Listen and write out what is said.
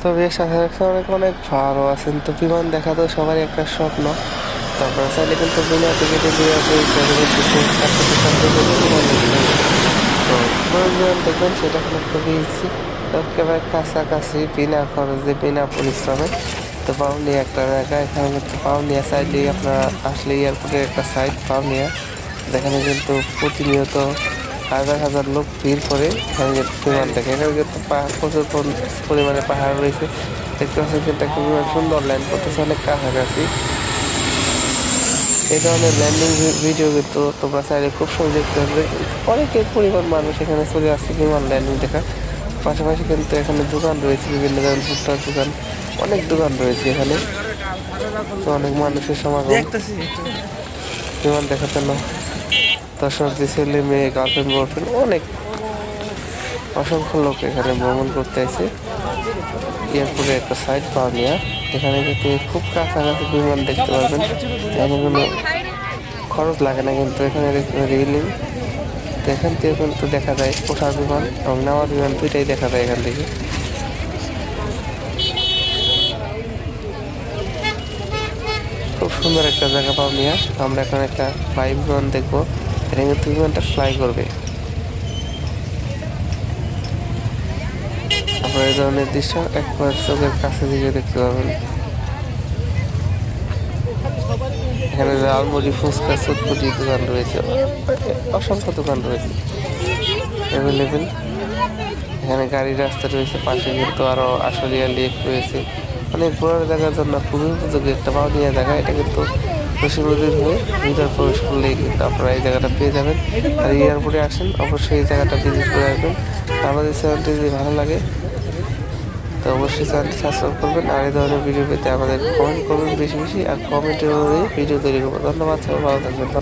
তো বেশ, আশা রাখছি অনেক অনেক ভালো আছেন। তো বিমান দেখা তো সবারই একটা স্বপ্ন। তারপরে চাইলে কিন্তু বিনা টিকিটে দিয়ে আসে তো বিমান দেখবেন, সেটা হলো খুবই ইজি একেবারে কাছাকাছি, বিনা খরচে, বিনা পরিশ্রমে। তো পাউনিয়া একটা জায়গা, এখানে কিন্তু পাউনিয়া সাইডে আপনারা আসলে এয়ারপোর্টের একটা সাইড পাউনিয়া যেখানে কিন্তু প্রতিনিয়ত হাজার হাজার লোক ভিড় করে এখানে বিমান দেখে। এখানে কিন্তু পাহাড় প্রচুর পরিমাণে পাহাড় রয়েছে। দেখতে পাচ্ছেন কিন্তু একটা বিমান সুন্দর ল্যান্ড করতেছে অনেক কাছাকাছি। এই ধরনের ল্যান্ডিং ভিডিও কিন্তু তোমরা চাইলে খুব সহজে দেখতে পারবে। অনেকের পরিমাণ মানুষ এখানে চলে আসছে বিমান ল্যান্ডিং দেখা। পাশাপাশি কিন্তু এখানে দোকান রয়েছে বিভিন্ন ধরনের ভুট্টার দোকান। অনেক দোকান রয়েছে এখানে। তো অনেক মানুষের সমাগম। বিমান দেখার জন্য। দর্শকদের ছেলে মেয়ে গার্লফ্রেন্ড বয়ফ্রেন্ড অনেক অসংখ্য লোক এখানে ভ্রমণ করতে আসে এয়ারপোর্টে একটা সাইড পাওয়া এখানে যেতে খুব কাছাকাছি বিমান দেখতে পারবেন। এখানে কোনো খরচ লাগে না কিন্তু এখানে রিলিং তো এখান থেকে কিন্তু দেখা যায় ওঠার বিমান এবং নামার বিমান দুইটাই দেখা যায় এখান থেকে। খুব সুন্দর একটা জায়গা পাও আমরা এখন একটা ফ্লাই বিমান দেখব। এটা কিন্তু বিমানটা ফ্লাই করবে। আপনারা এই ধরনের দৃশ্য একবার চোখের কাছে দিকে দেখতে পাবেন। এখানে লালমুড়ি ফুচকা, চটপটি দোকান রয়েছে, অসংখ্য দোকান রয়েছে। অ্যাভেলেবেল এখানে গাড়ির রাস্তা রয়েছে, পাশে কিন্তু আরও আশুলিয়া লেক রয়েছে। অনেক ঘোরার জায়গার জন্য খুবই উপযোগী একটা পাউনিয়া জায়গা এটা কিন্তু নদীর হয়ে ভিতরে প্রবেশ করলেই কিন্তু আপনারা এই জায়গাটা পেয়ে যাবেন। আর এয়ারপোর্টে আসেন, অবশ্যই এই জায়গাটা ভিজিট করে আসবেন। আমাদের চ্যানেলটি যদি ভালো লাগে, তো অবশ্যই চ্যানেলটি সাবস্ক্রাইব করবেন আর এই ধরনের ভিডিও পেতে আমাদের কমেন্ট করবেন বেশি বেশি, আর কমেন্টের মধ্যে ভিডিও তৈরি করব। ধন্যবাদ, সবাই ভালো থাকবেন।